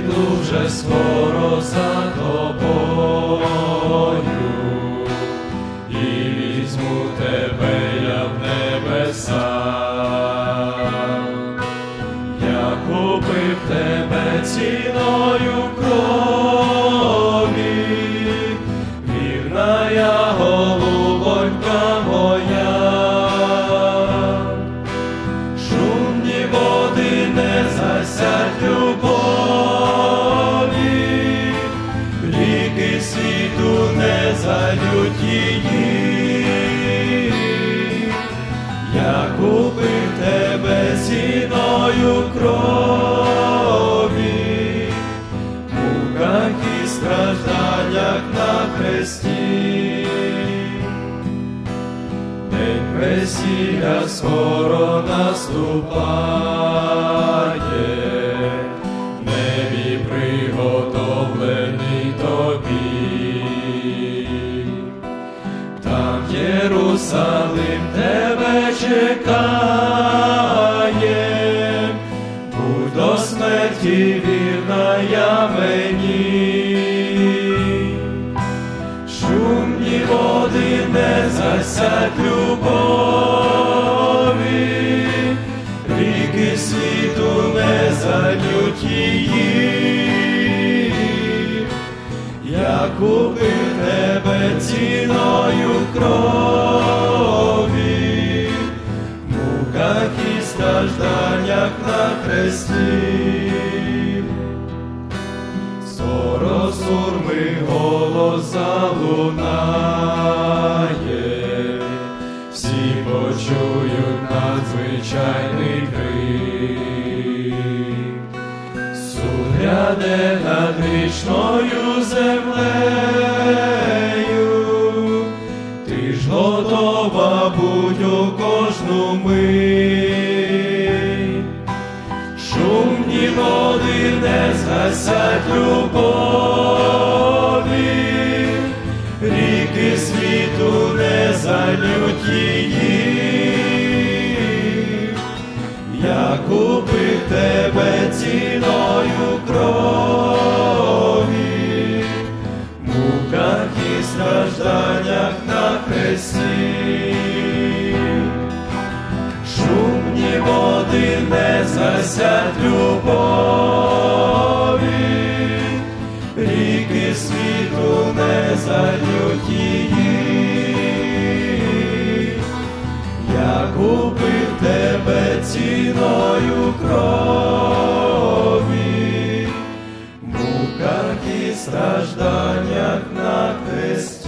вже скоро за тобою, і візьму тебе я в небеса. Я купив тебе ціною крові, вірна я голубонька моя. Шумні води не засять не її. Я купив тебе ціною крові, муках і стражданнях на хресті. День весілля скоро наступає, Там Єрусалим тебе чекає, будь до смерті вірна я мені. Шумні води не засять любові, ріки світу не зальють її. Я купив тебе ціною крові, в муках і стражданнях на хресті. Скоро сурми голос залунає, всі почують надзвичайний крик. Суд гряде над грішною землею, любові, ріки світу не зальють її. Я купив тебе ціною крові, муках і стражданнях на хресті. Шумні води не засять любові, стражданнях на хресті.